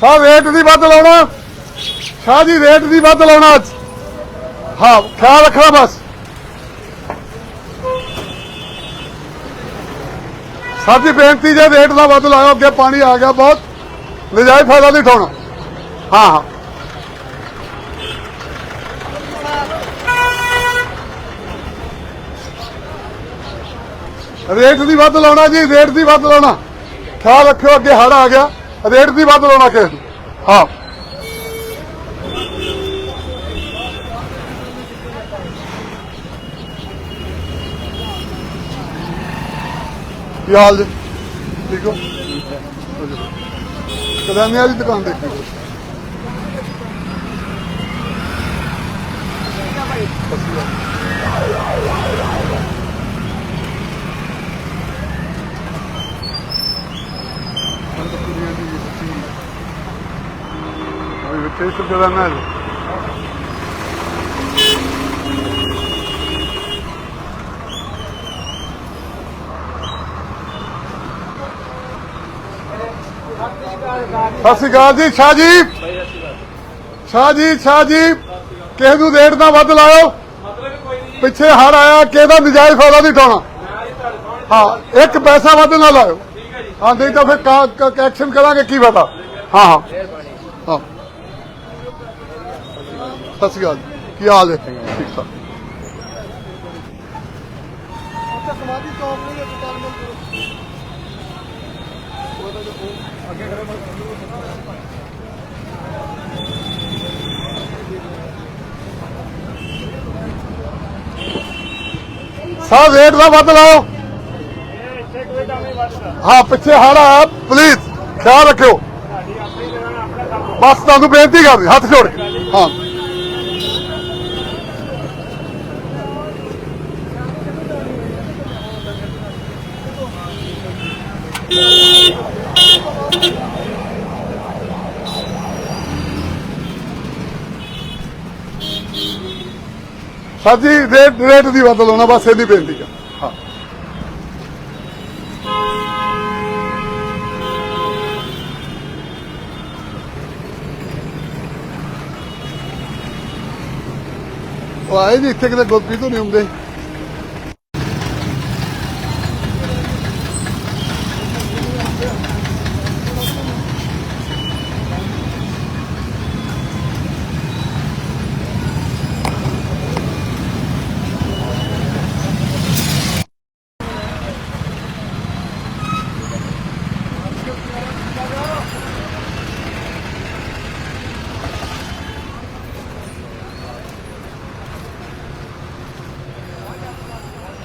ਸ਼ਾਹ rate ਦੀ ਵੱਧ ਲਾਉਣਾ। Shah ji rate ਦੀ ਵੱਧ ਲਾਉਣਾ ਅੱਜ। ਹਾਂ, ਖਿਆਲ ਰੱਖਣਾ ਬਸ। ਸਾਡੀ ਬੇਨਤੀ ਜੇ ਰੇਟ ਦਾ ਵੱਧ ਲਾਓ ਅੱਗੇ ਪਾਣੀ ਆ ਗਿਆ ਬਹੁਤ। ਨਜਾਇਜ਼ ਫਾਇਦਾ ਨਹੀਂ ਠਾਉਣਾ ਹਾਂ ਹਾਂ। ਰੇਟ ਦੀ ਵੱਧ ਲਾਉਣਾ ਜੀ ਰੇਟ ਦੀ ਵੱਧ ਲਾਉਣਾ। ਖਿਆਲ ਰੱਖਿਓ, ਅੱਗੇ ਹੜ ਆ ਗਿਆ। ਰੇਟ ਦੀ ਵੱਧ ਲਾਉਣਾ ਕਿਸੇ ਨੂੰ ਹਾਂ। ਕੀ ਹਾਲ ਜੀ? ਠੀਕ ਹੋ? ਕਦਾਨੇ ਵਾਲੀ ਦੁਕਾਨ ਦੇਖੀ। Oye, ¿qué hizo Pedernal? ਸਤਿ ਸ਼੍ਰੀ ਅਕਾਲ ਜੀ ਸ਼ਾਹ ਜੀ। ਸ਼ਾਹ ਜੀ ਸ਼ਾਹ ਜੀ। ਕਿਸੇ ਨੂੰ ਰੇਟ ਨਾ ਵੱਧ ਲਾਇਓ। ਪਿੱਛੇ ਹੜ ਆਇਆ ਕਿਹਦਾ ਨਜਾਇਜ਼ ਫਾਇਦਾ ਨਹੀਂ ਉਠਾਉਣਾ। ਹਾਂ ਇੱਕ ਪੈਸਾ ਵੱਧ ਨਾ ਲਾਇਓ। ਹਾਂ ਨਹੀਂ ਤਾਂ ਫਿਰ ਕਾ- ਕ- ਐਕਸ਼ਨ ਕਰਾਂਗੇ ਕੀ ਪਤਾ ਹਾਂ ਹਾਂ ਹਾਂ ਸਤਿ ਸ਼੍ਰੀ ਅਕਾਲ ਜੀ। ਕੀ ਹਾਲ ਹੈ ਠੀਕ ਠਾਕ ਸਮਾਧੀ ਚੌਕ ਨਹੀਂ ਹੈ ਟਰਮੀਨਲ ਸਾਹ ਰੇਟ ਦਾ ਵੱਧ ਲਾਓ ਹਾਂ, ਪਿੱਛੇ ਹੜ ਆਇਆ ਪਲੀਜ਼ ਖਿਆਲ ਰੱਖਿਓ। ਬਸ ਤੁਹਾਨੂੰ ਬੇਨਤੀ ਕਰਦੀ, ਹੱਥ ਜੋੜ ਕੇ। ਹਾਂ। ਸਾਜੀ ਰੇਟ ਰੇਟ ਦੀ ਵੱਧ ਲਾਉਣਾ ਬਸ ਇਹਦੀ ਬੇਨਤੀ ਹੈ। ਉਹ ਆਏ ਨਹੀਂ ਇੱਥੇ ਕਿਤੇ ਗੁਰਪ੍ਰੀਤ ਤੋਂ ਨਹੀਂ ਹੁੰਦੇ